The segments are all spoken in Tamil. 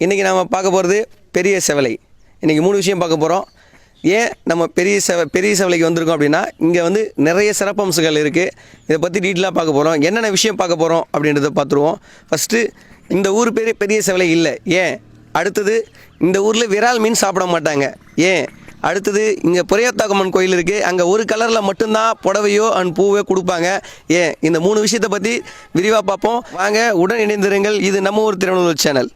இன்றைக்கி நாம் பார்க்க போகிறது பெரிய செவலை. இன்றைக்கி மூணு விஷயம் பார்க்க போகிறோம் ஏன் நம்ம பெரிய செவ பெரிய செவலைக்கு வந்திருக்கோம் அப்படின்னா இங்கே வந்து நிறைய சிறப்பம்சங்கள் இருக்குது இதை பற்றி டீட்டெயிலாக பார்க்க போகிறோம் என்னென்ன விஷயம் பார்க்க போகிறோம் அப்படின்றத பார்த்துருவோம். ஃபஸ்ட்டு இந்த ஊர் பேர் பெரிய செவலை இல்லை. ஏன்? அடுத்தது இந்த ஊரில் விரால் மீன் சாப்பிட மாட்டாங்க. ஏன்? அடுத்தது இங்கே புரையத்தாக்கம்மன் கோயில் இருக்குது அங்கே ஒரு கலரில் மட்டும்தான் புடவையோ அண்ட் பூவோ கொடுப்பாங்க. ஏன்? இந்த மூணு விஷயத்தை பற்றி விரிவாக பார்ப்போம். வாங்க உடன் இணைந்திருங்கள். இது நம்ம ஊர் திருவண்ணூர் சேனல்.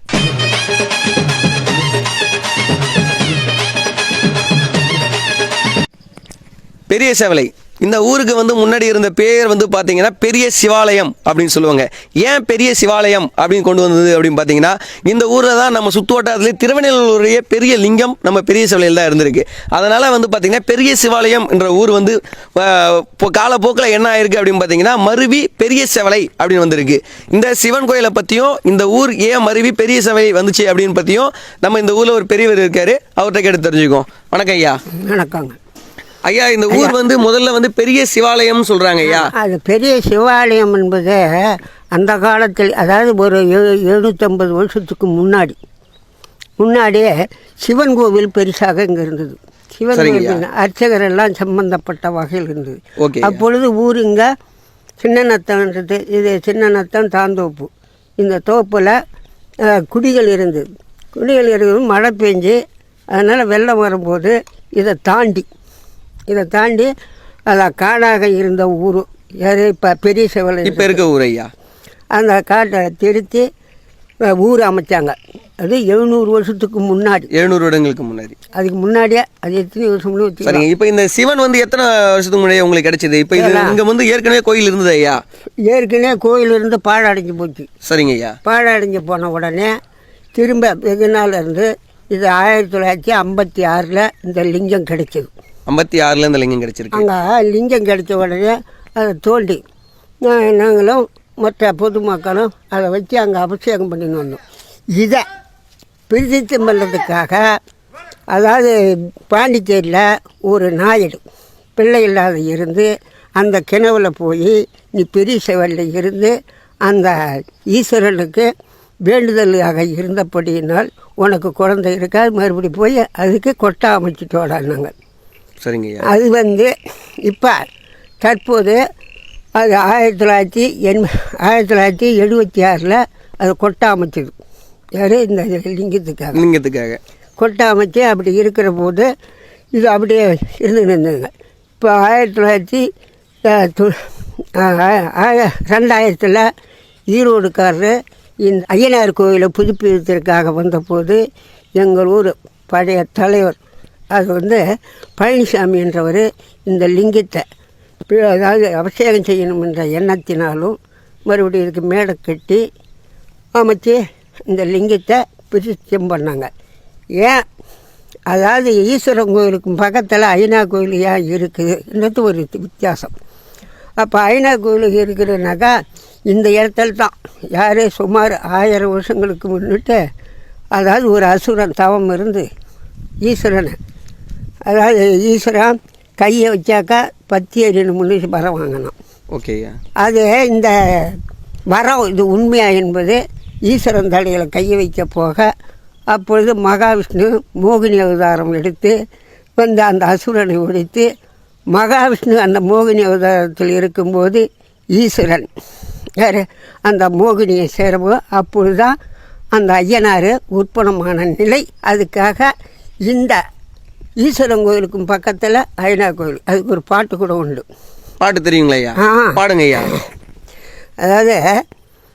பெரிய சேவலை. இந்த ஊருக்கு வந்து முன்னாடி இருந்த பேர் வந்து பார்த்தீங்கன்னா பெரிய சிவாலயம் அப்படின்னு சொல்லுவாங்க. ஏன் பெரிய சிவாலயம் அப்படின்னு கொண்டு வந்தது அப்படின்னு பார்த்தீங்கன்னா இந்த ஊரில் தான் நம்ம சுற்றுவட்டாரத்துலேயே திருவண்ணூருடைய பெரிய லிங்கம் நம்ம பெரிய சிவாலயம் தான் இருந்திருக்கு. அதனால் வந்து பார்த்தீங்கன்னா பெரிய சிவாலயம் என்ற ஊர் வந்து இப்போ காலப்போக்கில் என்ன ஆயிருக்கு அப்படின்னு பார்த்தீங்கன்னா மருவி பெரிய செவலை அப்படின்னு வந்திருக்கு. இந்த சிவன் கோயிலை பற்றியும் இந்த ஊர் ஏன் மருவி பெரிய செவலை வந்துச்சு அப்படின்னு பற்றியும் நம்ம இந்த ஊரில் ஒரு பெரியவர் இருக்கார் அவர்கிட்ட கேட்டு தெரிஞ்சுக்கோம் வணக்கம் ஐயா. வணக்கங்க. ஐயா இந்த ஊர் வந்து முதல்ல வந்து பெரிய சிவாலயம் சொல்றாங்க ஐயா. அது பெரிய சிவாலயம் என்பது அந்த காலத்தில் அதாவது ஒரு எழு எழுநூற்றம்பது வருஷத்துக்கு முன்னாடி. முன்னாடியே சிவன் கோவில் பெருசாக இங்கே இருந்தது. சிவன். கோவில் அர்ச்சகர் எல்லாம் சம்பந்தப்பட்ட வகையில் இருந்தது. அப்பொழுது ஊர் இங்கே சின்ன நத்தம்ன்றது இது சின்ன நத்தம் தாந்தோப்பு. இந்த தோப்பில் குடிகள் இருந்தது. குடிகள் இருந்தது மழை பெஞ்சு அதனால் வெள்ளம் வரும்போது இதை தாண்டி இதை தாண்டி அதான் காடாக இருந்த ஊர். யார் இப்போ பெரிய செவலை இப்ப இருக்க ஊர் ஐயா அந்த காட்டை திருத்தி ஊர் அமைச்சாங்க. அது எழுநூறு வருஷத்துக்கு முன்னாடி. எழுநூறு வருடங்களுக்கு முன்னாடி. அதுக்கு முன்னாடியே அது எத்தனை வச்சுக்கலாம் சரிங்க. இப்போ இந்த சிவன் வந்து எத்தனை வருஷத்துக்கு முன்னாடி உங்களுக்கு கிடைச்சது? இப்போ இது இங்க வந்து ஏற்கனவே கோயில் இருந்தது ஐயா? ஏற்கனவே கோயில் இருந்து பாழடைஞ்சு போச்சு. சரிங்க ஐயா. பாழடைஞ்சு போன உடனே திரும்ப வெகு நாள் இருந்து இது ஆயிரத்தி தொள்ளாயிரத்தி ஐம்பத்தி ஆறில் இந்த லிங்கம் கிடைச்சது. ஐம்பத்தி ஆறில் இந்த லிங்கம் கிடச்சிருக்கு. அங்கே லிங்கம் கிடைச்ச உடனே அதை தோண்டி நாங்களும் மற்ற பொதுமக்களும் அதை வச்சு அங்கே அபிஷேகம் பண்ணின்னு வந்தோம். இதை பிரதித்தம் பண்ணுறதுக்காக அதாவது பாண்டிச்சேரியில் ஒரு நாயுடு பிள்ளை இல்லாத இருந்து அந்த கிணவுல போய் நீ பெரிய செவலில் இருந்து அந்த ஈஸ்வரனுக்கு வேண்டுதலாக இருந்தபடியினால் உனக்கு குழந்தை இருக்காது மறுபடி போய் அதுக்கு கொட்டை அமைச்சிட்டு நாங்கள் சரிங்க அது வந்து இப்போ தற்போது அது ஆயிரத்தி தொள்ளாயிரத்தி எண் ஆயிரத்தி தொள்ளாயிரத்தி எழுபத்தி ஆறில் அது கொட்டை அமைச்சது. யார்? இந்த லிங்கத்துக்காக. லிங்கத்துக்காக. கொட்டை அமைச்சு அப்படி இருக்கிற போது இது அப்படியே இருந்துன்னு இருந்ததுங்க. இப்போ ஆயிரத்தி தொள்ளாயிரத்தி ரெண்டாயிரத்தில் ஈரோடுக்காரரு இந்த ஐயனார் கோயிலை புதுப்பித்ததற்காக வந்தபோது எங்கள் ஊர் பழைய தலைவர் அது வந்து பழனிசாமி என்றவர் இந்த லிங்கத்தை அதாவது அபிஷேகம் செய்யணும் என்ற எண்ணத்தினாலும் மறுபடியும் இதுக்கு மேடை கட்டி அமைச்சு இந்த லிங்கத்தை பிரதிஷ்டம் பண்ணாங்க. ஏன்? அதாவது ஈஸ்வரன் கோயிலுக்கும் பக்கத்தில் ஐநா கோயில் ஏன் இருக்குதுன்றது ஒரு வித்தியாசம். அப்போ ஐநா கோயில் இருக்குதுனாக்கா இந்த இடத்துல தான். யாரே? சுமார் ஆயிரம் வருஷங்களுக்கு முன்னிட்டு அதாவது ஒரு அசுரன் தவம் இருந்து ஈஸ்வரனை அதாவது ஈஸ்வரன் கையை வச்சாக்கா பத்தி எறியணும் முன்னிட்டு வர வாங்கினான் ஓகே ஐயா அது இந்த வரம் இது உண்மையா என்பது ஈஸ்வரன் தலையில் கையை வைக்க போக அப்பொழுது மகாவிஷ்ணு மோகினி அவதாரம் எடுத்து வந்து அந்த அசுரனை ஒழித்து மகாவிஷ்ணு அந்த மோகினி அவதாரத்தில் இருக்கும்போது ஈஸ்வரன். யார்? அந்த மோகினியை சேரவும் அப்பொழுது தான் அந்த ஐயனார் உற்பணமான நிலை. அதுக்காக இந்த ஈஸ்வரன் கோயிலுக்கும் பக்கத்தில் ஐநா கோயில். அதுக்கு ஒரு பாட்டு கூட உண்டு. பாட்டு தெரியுங்களா ஐயா? ஆ. பாடுங்க ஐயா. அதாவது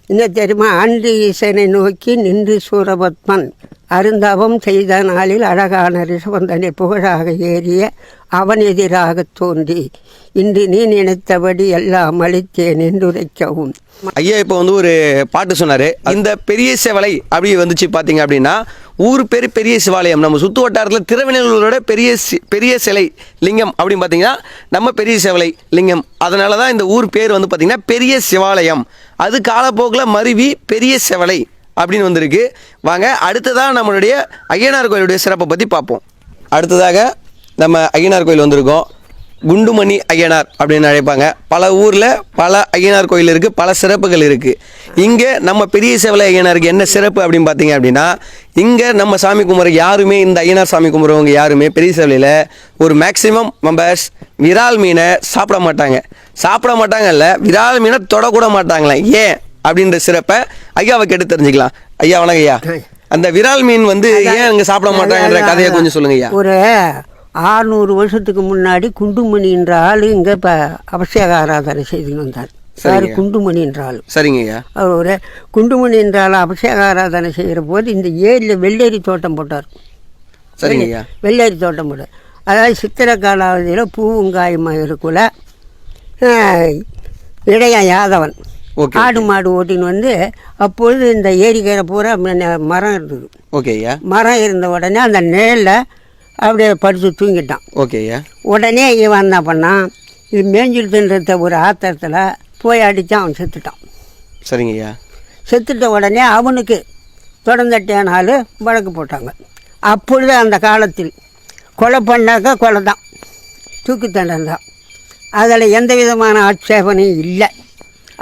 என்ன தெரியுமா? அன்று ஈசனை நோக்கி நின்று சூரபத்மன் அருந்தவம் செய்த நாளில் அழகான ரிஷபந்தனை புகழாக ஏறிய அவன் எதிராக தோன்றி இன்று நீ நினைத்தபடி எல்லாம் அளித்தேன் என்றுரைக்கவும். ஐயா இப்போ வந்து ஒரு பாட்டு சொன்னார். இந்த பெரிய செவலை அப்படி வந்துச்சு பார்த்தீங்க அப்படின்னா ஊர் பேர் பெரிய சிவாலயம். நம்ம சுத்து வட்டாரத்தில் திருவண்ணூரோட பெரிய சி- பெரிய சிலை லிங்கம் அப்படின்னு பார்த்தீங்கன்னா நம்ம பெரிய சிவலை லிங்கம். அதனால தான் இந்த ஊர் பேர் வந்து பார்த்தீங்கன்னா பெரிய சிவாலயம். அது காலப்போக்கில் மருவி பெரிய சிவலை அப்படின்னு வந்திருக்கு. வாங்க அடுத்ததாக நம்மளுடைய ஐயனார் கோயிலுடைய சிறப்பை பற்றி பார்ப்போம். அடுத்ததாக நம்ம ஐயனார் கோயில் வந்திருக்கோம். குண்டுமணி ஐயனார் அப்படின்னு அழைப்பாங்க. பல ஊரில் பல ஐயனார் கோயில் இருக்குது பல சிறப்புகள் இருக்குது இங்கே நம்ம பெரிய சேவலை ஐயனாருக்கு என்ன சிறப்பு அப்படின்னு பார்த்தீங்க அப்படின்னா இங்கே நம்ம சாமி கும்பிட்ற யாருமே இந்த ஐயனார் சாமி கும்பிட்றவங்க யாருமே பெரிய சேவலையில் ஒரு மேக்ஸிமம் மெம்பர்ஸ் விரால் மீனை சாப்பிட மாட்டாங்க. சாப்பிட மாட்டாங்கல்ல விரால் மீனை தொடக்கூட மாட்டாங்களே ஏன்? அப்படின்ற சிறப்பை ஐயாவை கேட்டு தெரிஞ்சுக்கலாம். ஐயா வணக்கம் ஐயா. அந்த விரால் மீன் வந்து ஏன் இங்கே சாப்பிட மாட்டாங்கன்ற கதையை கொஞ்சம் சொல்லுங்க ஐயா. ஒரு ஆறுநூறு வருஷத்துக்கு முன்னாடி குண்டுமணின்ற ஆள் இங்கே இப்போ அபிஷேக ஆராதனை செய்துன்னு வந்தார். சார். குண்டுமணின்ற ஆள். சரிங்க ஐயா. அவர் ஒரு குண்டுமணி என்ற ஆள் அபிஷேக ஆராதனை செய்கிற போது இந்த ஏரியில் வெள்ளேரி தோட்டம் போட்டார். சரிங்க ஐயா. வெள்ளேரி தோட்டம் போட்டார். அதாவது சித்திரை காலாவதியில் பூவுங்காயமாக இருக்குள்ள இடையன் யாதவன். ஆடு மாடு ஓட்டின்னு வந்து அப்பொழுது இந்த ஏரிக்கரை பூரா மரம் இருந்தது. ஓகே ஐயா. மரம் இருந்த உடனே அந்த நிழலில் அப்படியே படுத்து தூங்கிட்டான். ஓகே ஐயா உடனே இவன் என்ன பண்ணான்? இது மேஞ்சிருதுன்றத ஒரு ஆத்திரத்தில் போய் அடித்தான் அவன் செத்துட்டான். சரிங்க ஐயா செத்துட்ட உடனே அவனுக்கு தொடர்ந்தட்டியானாலும் வழக்கு போட்டாங்க. அப்பொழுது அந்த காலத்தில் கொலை பண்ணாக்கா கொலை தான். தூக்கு தண்டனை தான். அதில் எந்த விதமான ஆட்சேபனையும் இல்லை.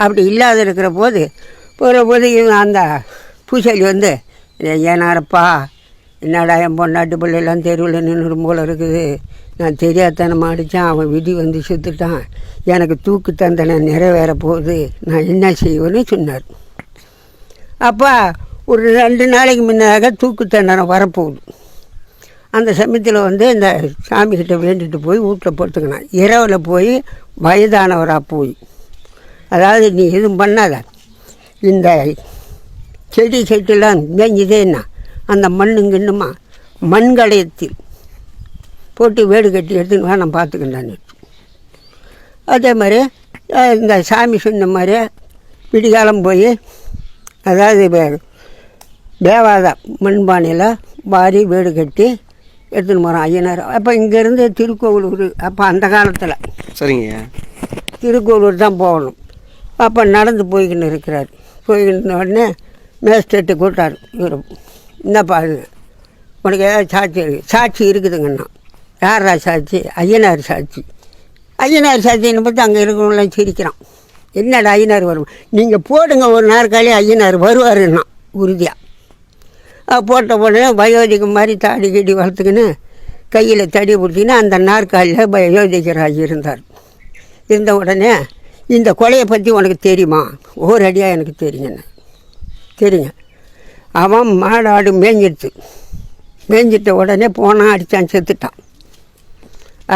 அப்படி இல்லாத இருக்கிற போது போகிற போது இவன் அந்த பூசாரி வந்து ஏனாரப்பா என்னடா என் பொண்ணாட்டு பிள்ளைலாம் தெருவில் நின்று போல இருக்குது. நான் தெரியாதனமாக அடித்தான் அவன் விதி வந்து செத்துட்டான். எனக்கு தூக்கு தண்டனை நிறைவேற போகுது. நான் என்ன செய்வேன்னு சொன்னார். அப்போ ஒரு ரெண்டு நாளைக்கு முன்னதாக தூக்கு தண்டனை வரப்போகுது. அந்த சமயத்தில் வந்து இந்த சாமிக்கிட்ட வேண்டிட்டு போய் வீட்டில் போட்டுக்கினான் இரவில் போய் வயதானவராக போய். அதாவது நீ எதுவும் பண்ணாத. இந்த செடி செட்டிலாம் மேஞ்சுதேன்னா அந்த மண்ணு கிண்ணுமா மண்கலயத்தில். போட்டு வேடு கட்டி எடுத்துன்னு நான் பார்த்துக்கிட்டான்னு அதே மாதிரி இந்த சாமி சொன்ன மாதிரி விடிகாலம் போய் அதாவது தேவாத மண்பானையில் வாரி வீடு கட்டி எடுத்துன்னு போகிறோம் ஐயனார். அப்போ இங்கேருந்து திருக்கோவிலூர் அப்போ அந்த காலத்தில். சரிங்க. திருக்கோவிலூர் தான் போகணும். அப்போ நடந்து போய்க்கின்னு இருக்கிறார். போய்க்கின உடனே மேஸ்டேட்டு கூட்டார் இவர். என்னப்பா உனக்கு ஏதாவது சாட்சி இருக்குது சாட்சி இருக்குதுங்கண்ணா. யாரா சாட்சி? ஐயனார் சாட்சி. ஐயனார் சாட்சின்னு பார்த்து அங்கே இருக்கிறவங்களாம் சிரிக்கிறான். என்னடா ஐயனார் வரும்? நீங்கள் போடுங்க ஒரு நாற்காலி ஐயனார் வருவாருன்னா உறுதியாக போட்ட உடனே பயோதிக்கு மாதிரி தாடி கீடி வளர்த்துக்கின்னு கையில் தடி பிடிச்சிங்கன்னா அந்த நாற்காலியில் வயோதிகராக இருந்தார். இருந்த உடனே இந்த கொலையை பற்றி உனக்கு தெரியுமா? ஒரு அடியாக எனக்கு தெரியுங்கண்ணே தெரியுங்க அவன் மாடாடு மேய்ஞ்சிடுச்சு மேய்ஞ்சிட்ட உடனே போனான் அடித்தான் செத்துட்டான்.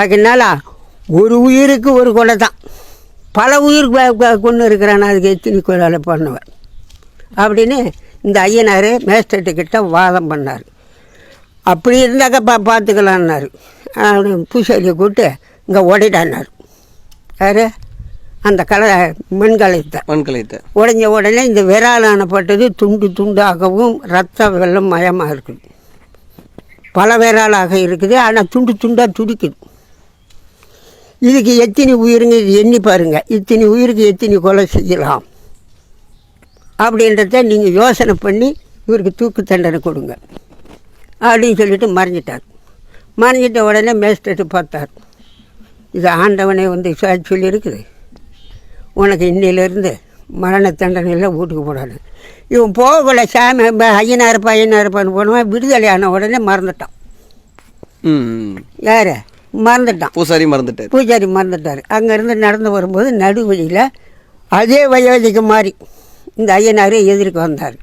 அதனால ஒரு உயிருக்கு ஒரு கொலை தான். பல உயிர் கொண்டு இருக்கிறான் அதுக்கு எத்தனை கொலை பண்ணுவேன். அப்படின்னு இந்த ஐயனார் மேஸ்டர்ட்டு வாதம் பண்ணார். அப்படி இருந்தாக்க பா பார்த்துக்கலான்னாரு பூசாரியை கூப்பிட்டு இங்கே ஓடிட்டான்னார் யார்? அந்த கலை மண்கலத்தை மண்கலைத்தை உடைஞ்ச உடனே இந்த விராலானப்பட்டது துண்டு துண்டாகவும் ரத்த வெள்ளம் மயமாக இருக்குது. பல விராலாக இருக்குது ஆனால் துண்டு துண்டாக துடிக்குது. இதுக்கு எத்தனை உயிருங்க இது எண்ணி பாருங்க. இத்தனை உயிருக்கு எத்தனை கொலை செய்யலாம்? அப்படின்றத நீங்கள் யோசனை பண்ணி இவருக்கு தூக்கு தண்டனை கொடுங்க. அப்படின்னு சொல்லிட்டு மறைஞ்சிட்டார். மறைஞ்சிட்ட உடனே மேஸ்டேட்டு பார்த்தார். இது ஆண்டவனே வந்து சாட்சி சொல்லி இருக்குது. உனக்கு இன்னிலேருந்து மரண தண்டனையில் வீட்டுக்கு போடாது. இவன் போகல சாமி ஐயனாருப்பா ஐயனாருப்பான்னு போனவன் விடுதலை ஆன உடனே மறந்துட்டான். யார்? மறந்துட்டான். பூசாரி மறந்துட்டார். பூஜாரி மறந்துட்டார். அங்கேருந்து நடந்து வரும்போது நடுவழியில் அதே வயோதிக மாதிரி இந்த ஐயனார் எதிர்க்கு வந்தார்.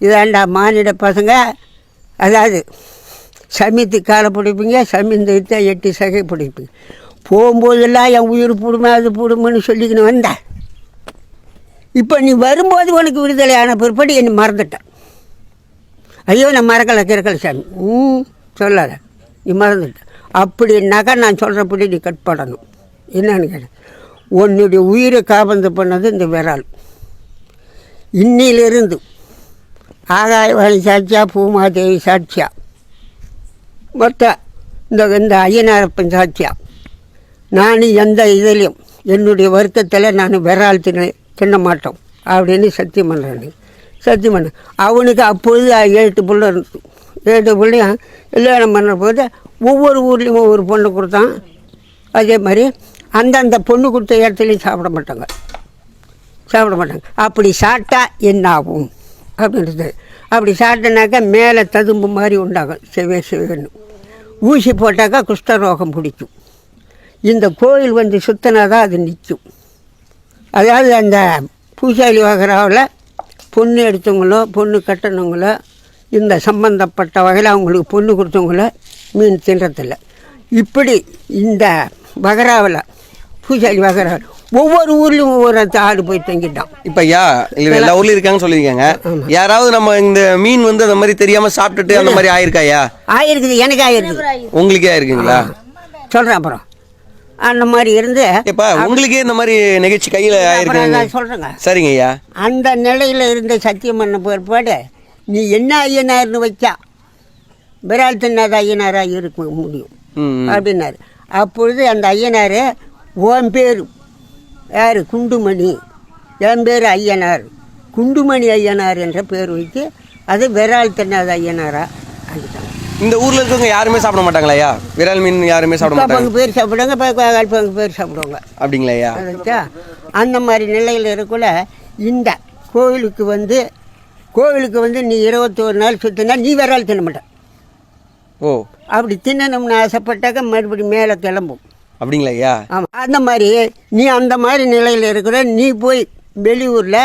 இதாண்டா மானிட பசங்க. அதாவது சமித்து காலை பிடிப்பீங்க சமிந்து வித்தா எட்டு சகை பிடிப்பீங்க போகும்போதெல்லாம் என் உயிர் பிடுமை அது பிடுமைன்னு சொல்லிக்கின்னு வந்தேன் இப்போ நீ வரும்போது உனக்கு விடுதலை ஆன பிற்பாடு என்னை மறந்துட்டேன். ஐயோ நான் மறக்கலை கிடக்கல சாமி. ம் சொல்லாத. நீ மறந்துட்ட. அப்படின்னாக்கா நான் சொல்கிறபடி நீ கட் பண்ணணும். என்னன்னு கேட்டேன் உன்னுடைய உயிரை காபந்து பண்ணது இந்த விரால். இன்னிலிருந்து ஆகாயவாணி சாட்சியா பூமாதேவி சாட்சியா. மொத்த இந்த இந்த ஐயனாரப்பன் சாட்சியா. நான் எந்த இதிலையும் என்னுடைய வருத்தத்தில் நான் விரால் தின்ன தின்ன மாட்டோம் அப்படின்னு சத்தியம் பண்ணுறேன் சத்தியம் பண்ண அவனுக்கு அப்பொழுது ஏழு பிள்ளை ஏழு பிள்ளையும் கல்யாணம் பண்ணுற போது ஒவ்வொரு ஊர்லேயும் ஒவ்வொரு பொண்ணு கொடுத்தான். அதே மாதிரி அந்தந்த பொண்ணு கொடுத்த இடத்துலையும் சாப்பிட மாட்டாங்க. சாப்பிட மாட்டாங்க. அப்படி சாப்பிட்டா என்ன ஆகும் அப்படின்றது. அப்படி சாப்பிட்டனாக்கா மேலே ததும்பு மாதிரி உண்டாகும். செவே செவேன்னு ஊசி போட்டாக்கா குஷ்டரோகம் பிடிக்கும். இந்த கோயில் வந்து சுத்தினா தான் அது நிற்கும். அதாவது அந்த பூசாரி வகராவில் பொண்ணு எடுத்தவங்களோ பொண்ணு கட்டினவங்களோ இந்த சம்பந்தப்பட்ட வகையில் அவங்களுக்கு பொண்ணு கொடுத்தவங்களோ மீன் தின்றதில்ல. இப்படி இந்த வகராவில் பூசாரி வகராவில் ஒவ்வொரு ஊர்லேயும் ஒவ்வொரு ஆடு போய் தங்கிட்டான். இப்போ ஐயா இல்லை எல்லா ஊர்லயும் இருக்காங்கன்னு சொல்லியிருக்காங்க. யாராவது நம்ம இந்த மீன் வந்து அந்த மாதிரி தெரியாம சாப்பிட்டுட்டு அந்த மாதிரி ஆயிருக்கா ஐயா ஆயிருக்குது எனக்கு ஆயிருக்குது. உங்களுக்கே ஆயிருக்குங்களா? சொல்கிறேன் அப்புறம். அந்த மாதிரி இருந்து இப்ப உங்களுக்கே இந்த மாதிரி நிகழ்ச்சி கையில ஆயிருக்குங்க. நான் சொல்கிறேங்க சரிங்க ஐயா அந்த நிலையில் இருந்த சத்தியம் பண்ண பிற்பாடு நீ என்ன ஐயனார்னு வச்சா விரால் தின்னாத ஐயனாராக இருக்க முடியும். அப்படின்னாரு. அப்பொழுது அந்த ஐயனார் உன் பேர் யார்? குண்டுமணி. என் பேர் ஐயனார். குண்டுமணி ஐயனார் என்ற பேர் வைத்து அது விரால் தின்னாத ஐயனாரா? ஆகிட்டாங்க இந்த ஊர்ல இருக்கவங்க யாருமே சாப்பிட மாட்டாங்களா ஐயா விரால் மீன் யாருமே சாப்பிட மாட்டாங்க. பேர் சாப்பிடுவாங்க இப்போ கால் பங்கு பேர் சாப்பிடுவாங்க. அப்படிங்களா ஐயா அந்த மாதிரி நிலையில் இருக்கக்குள்ள இந்த கோவிலுக்கு வந்து கோவிலுக்கு வந்து நீ இருபத்தோரு நாள் சுற்றினா நீ விரால் தின்ன மாட்ட. ஓ. அப்படி தின்னணும்னு ஆசைப்பட்டாக்க மறுபடியும் மேலே கிளம்பும். அப்படிங்களா ஐயா ஆமாம் அந்த மாதிரி நீ அந்த மாதிரி நிலையில் இருக்கிற நீ போய் வெளியூரில்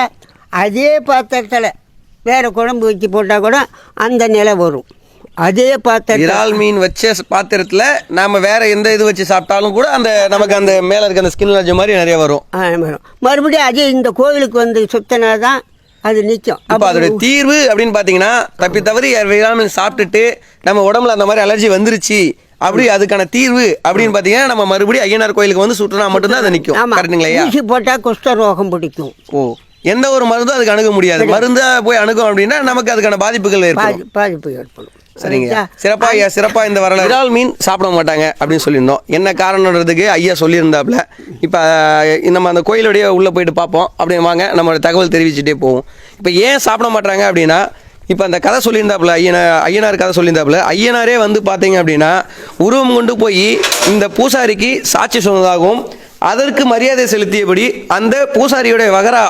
அதே பாத்திரத்தில் வேறு குழம்பு வச்சு போட்டால் கூட அந்த நிலை வரும். அதே பாத்திரத்தில் விரால் மீன் வச்ச பாத்திரத்துல நாம வேற எந்த இது வச்சு சாப்பிட்டாலும் கூட அந்த நமக்கு அந்த மேல இருக்க அந்த ஸ்கின் அலர்ஜி மாதிரி நிறைய வரும். மறுபடியும் அதே இந்த கோவிலுக்கு வந்து சுத்தினா தான் அது நிற்கும் அப்ப அதோட தீர்வு அப்படின்னு பாத்தீங்கன்னா தப்பி தவறி விரால் மீன் சாப்பிட்டுட்டு நம்ம உடம்புல அந்த மாதிரி அலர்ஜி வந்துருச்சு அப்படி அதுக்கான தீர்வு அப்படின்னு பாத்தீங்கன்னா நம்ம மறுபடியும் ஐயனார் கோயிலுக்கு வந்து சுற்றினா மட்டும்தான் அது நிற்கும் கரெக்டுங்களா போட்டால் குஷ்டரோகம் பிடிக்கும். ஓ எந்த ஒரு மருந்தும் அதுக்கு அணுக முடியாது. மருந்தா போய் அணுகும் அப்படின்னா நமக்கு அதுக்கான பாதிப்புகள் ஏற்படும். பாதி பாதிப்பு ஏற்படும். சரிங்க. சரிங்களா? சிறப்பா ஐயா சிறப்பா இந்த வரலாறு. விரால் மீன் சாப்பிட மாட்டாங்க அப்படின்னு சொல்லியிருந்தோம். என்ன காரணம்ன்றதுக்கு ஐயா சொல்லியிருந்தாப்புல. இப்போ நம்ம அந்த கோயிலுடைய உள்ளே போயிட்டு பார்ப்போம். அப்படி வாங்க நம்மளோட தகவல் தெரிவிச்சுட்டே போவோம். இப்போ ஏன் சாப்பிட மாட்டாங்க அப்படின்னா இப்போ அந்த கதை சொல்லியிருந்தாப்புல ஐயனா ஐயனார் கதை சொல்லியிருந்தாப்புல ஐயனாரே வந்து பார்த்தீங்க அப்படின்னா உருவம் கொண்டு போய் இந்த பூசாரிக்கு சாட்சி சொன்னதாகவும் அதற்கு மரியாதை செலுத்தியபடி அந்த பூசாரியுடைய வகரா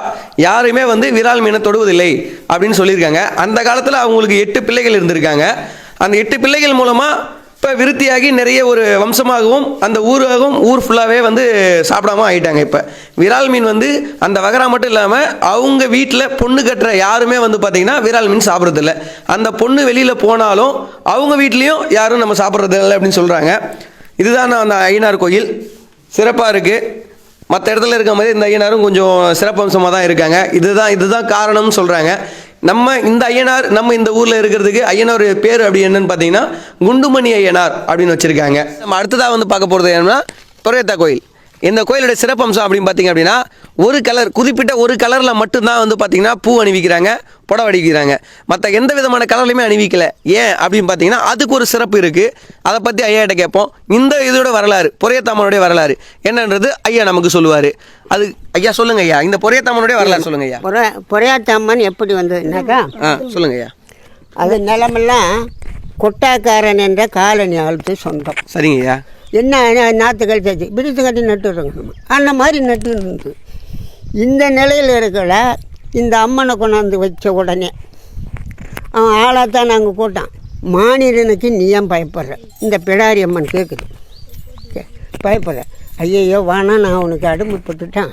யாருமே வந்து விரால் மீனை தொடுவதில்லை அப்படின்னு சொல்லியிருக்காங்க. அந்த காலத்தில் அவங்களுக்கு எட்டு பிள்ளைகள் இருந்திருக்காங்க. அந்த எட்டு பிள்ளைகள் மூலமாக இப்போ விருத்தியாகி நிறைய ஒரு வம்சமாகவும் அந்த ஊராகவும் ஊர் ஃபுல்லாகவே வந்து சாப்பிடாம ஆகிட்டாங்க இப்போ. விரால் மீன் வந்து அந்த வகரா மட்டும் இல்லாமல் அவங்க வீட்டில் பொண்ணு கட்டுற யாருமே வந்து பார்த்திங்கன்னா விரால் மீன் சாப்பிட்றதில்ல. அந்த பொண்ணு வெளியில் போனாலும் அவங்க வீட்லேயும் யாரும் நம்ம சாப்பிட்றதில்ல அப்படின்னு சொல்கிறாங்க இதுதான் அந்த ஐயனார் கோயில். சிறப்பாக இருக்குது மற்ற இடத்துல இருக்க மாதிரி இந்த ஐயனாரும் கொஞ்சம் சிறப்பம்சமாக தான் இருக்காங்க. இதுதான் இதுதான் காரணம்னு சொல்கிறாங்க நம்ம இந்த ஐயனார் நம்ம இந்த ஊரில் இருக்கிறதுக்கு ஐயனார் பேர் அப்படி என்னன்னு பார்த்தீங்கன்னா குண்டுமணி ஐயனார் அப்படின்னு வச்சுருக்காங்க. நம்ம அடுத்ததாக வந்து பார்க்க போகிறது என்னன்னா துரையத்தா கோயில். இந்த கோயிலோட சிறப்பம்சம் அப்படின்னு பார்த்தீங்க அப்படின்னா ஒரு கலர் குறிப்பிட்ட ஒரு கலரில் மட்டும்தான் வந்து பார்த்தீங்கன்னா பூ அணிவிக்கிறாங்க புடவை அணிவிக்கிறாங்க. மற்ற எந்த விதமான கலர்லையுமே அணிவிக்கல. ஏன்? அப்படின்னு பார்த்தீங்கன்னா அதுக்கு ஒரு சிறப்பு இருக்குது அதை பற்றி ஐயாட்ட கேட்போம். இந்த இதோட வரலாறு பொறையத்தாமனுடைய வரலாறு என்னன்றது ஐயா நமக்கு சொல்லுவார். அது ஐயா சொல்லுங்க ஐயா. இந்த பொறையத்தாமனுடைய வரலாறு சொல்லுங்க ஐயா. புற புறையாத்தம்மன் எப்படி வந்ததுனாக்கா? ஆ சொல்லுங்க ஐயா. அது நிலமெல்லாம் கொட்டாக்காரன் என்ற காலனி ஆளுக்கு சொந்தம். சரிங்க ஐயா. என்ன நாற்று கழிச்சாச்சு பிடித்து கட்டி நம்ம அந்த மாதிரி நட்டு இருந்தது இந்த நிலையில் இருக்கல இந்த அம்மனை கொண்டாந்து வச்ச உடனே அவன் ஆளாத்தான் நாங்கள் கூட்டான் மானிடனுக்கு நீ ஏன் பயப்படுற? இந்த பிடாரி அம்மன் கேட்குது கே பயப்படுற ஐயையோ வானா நான் அவனுக்கு அடிமைப்பட்டுட்டான்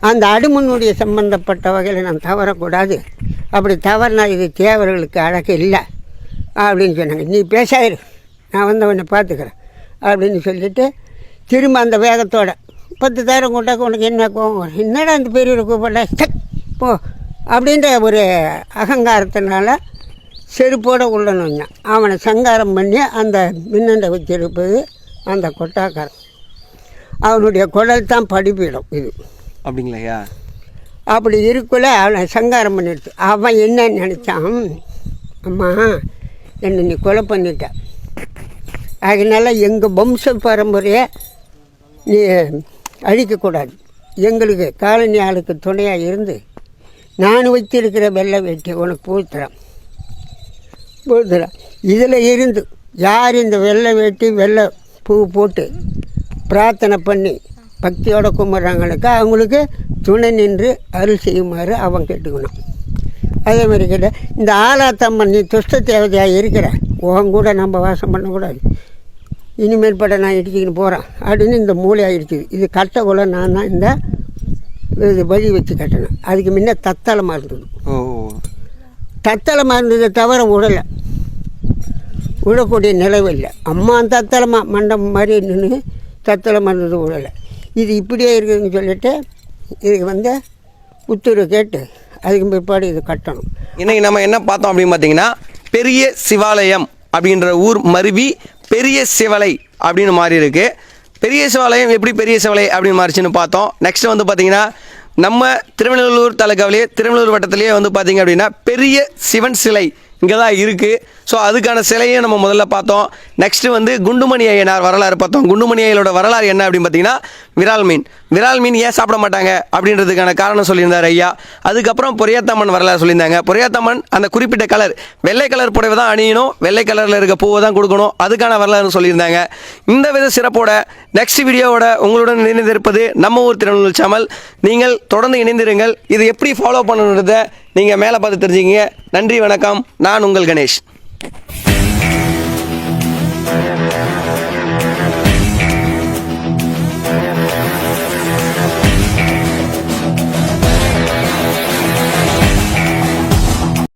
அந்த அடிமனுடைய சம்பந்தப்பட்ட வகையில் நான் தவறக்கூடாது. அப்படி தவறுனா இது தேவர்களுக்கு அழகு இல்லை. அப்படின்னு சொன்னாங்க. நீ பேசாயிரு. நான் வந்து அவனை பார்த்துக்கிறேன். அப்படின்னு சொல்லிட்டு திரும்ப அந்த வேகத்தோட பத்து தாயிரம் கூட்டாக்க உனக்கு என்ன கோவம்? என்னடா அந்த பெரியவரை கூப்பிட சக் போ. அப்படின்ற ஒரு அகங்காரத்தினால செருப்போட உள்ள நுழைஞ்சான் அவனை சங்காரம் பண்ணி அந்த மின்னண்டை வச்சிருப்பது அந்த கொட்டாக்காரன். அவனுடைய குடல் தான் படிப்பிடும் இது. அப்படிங்களா ஐயா அப்படி இருக்குள்ள அவனை சங்காரம் பண்ணிடுச்சு. அவன் என்ன நினச்சான்? அம்மா என்னை நீ கொலை பண்ணிட்ட. அதனால எங்கள் வம்ச பரம்பரையை நீ அழிக்கக்கூடாது. எங்களுக்கு காலனி ஆளுக்கு துணையாக இருந்து நான் வச்சிருக்கிற வெள்ளை வெட்டி உனக்கு பூத்துறேன். பூத்துறேன். இதில் இருந்து யார் இந்த வெள்ளை வெட்டி வெள்ளை பூ போட்டு பிரார்த்தனை பண்ணி பக்தியோட கும்பிட்றாங்கனாக்கா அவங்களுக்கு துணை நின்று அருள் செய்யுமாறு அவன் கேட்டுக்கணும். அதே மாதிரி கேட்ட இந்த ஆலாத்தம்மன் நீ துஷ்ட தேவதையாக இருக்கிற உன் கூட நம்ம வாசம் பண்ணக்கூடாது. இனிமேல் பட நான் இடிச்சுக்கின்னு போகிறேன் அப்படின்னு இந்த மூளையாக இருக்குது இது கட்ட கூட நான் தான் இந்த இது வழி வச்சு கட்டினேன் அதுக்கு முன்ன தத்தளமாக இருந்தது. தத்தளமாக இருந்ததை தவிர விடலை விடக்கூடிய நிலவு இல்லை. அம்மா தத்தளமாக மண்டபம் மாதிரி நின்று தத்தளமாக இருந்தது விடலை இது இப்படியே இருக்குதுன்னு சொல்லிட்டு இதுக்கு வந்து உத்தரவு கேட்டு அதுக்கு பிற்பாடு இது கட்டணும். இன்னைக்கு நம்ம என்ன பார்த்தோம் அப்படின்னு பார்த்தீங்கன்னா பெரிய சிவாலயம் அப்படின்ற ஊர் மருவி பெரிய சிவலை அப்படின்னு மாறி இருக்கு பெரிய சிவாலயம் எப்படி பெரிய சிவலை அப்படின்னு மாறிச்சுன்னு பார்த்தோம். நெக்ஸ்ட் வந்து பார்த்தீங்கன்னா நம்ம திருவள்ளூர் தாலுக்காவிலேயே திருவள்ளூர் வட்டத்திலேயே வந்து பார்த்தீங்க அப்படின்னா பெரிய சிவன் சிலை இங்கே தான் இருக்குது ஸோ அதுக்கான சிலையும் நம்ம முதல்ல பார்த்தோம். நெக்ஸ்ட்டு வந்து குண்டுமணி ஐயனார் வரலாறு பார்த்தோம். குண்டுமணி ஐயனோட வரலாறு என்ன அப்படின்னு பார்த்தீங்கன்னா விரால் மீன். விரால் மீன் ஏன் சாப்பிட மாட்டாங்க அப்படின்றதுக்கான காரணம் சொல்லியிருந்தார் ஐயா. அதுக்கப்புறம் பொரியாத்தம்மன் வரலாறு சொல்லியிருந்தாங்க. பொரியாத்தம்மன் அந்த குறிப்பிட்ட கலர் வெள்ளை கலர் புடவை தான் அணியணும். வெள்ளை கலரில் இருக்க பூவை தான் கொடுக்கணும். அதுக்கான வரலாறு சொல்லியிருந்தாங்க. இந்த வித சிறப்போட நெக்ஸ்ட் வீடியோவோட உங்களுடன் இணைந்திருப்பது நம்ம ஊர் திருநெல்வேலி சேனல். நீங்கள் தொடர்ந்து இணைந்திருங்கள். இது எப்படி ஃபாலோ பண்ணணுன்றதை நீங்கள் மேலே பார்த்து தெரிஞ்சுக்கிங்க. நன்றி வணக்கம். நான் உங்கள் கணேஷ்.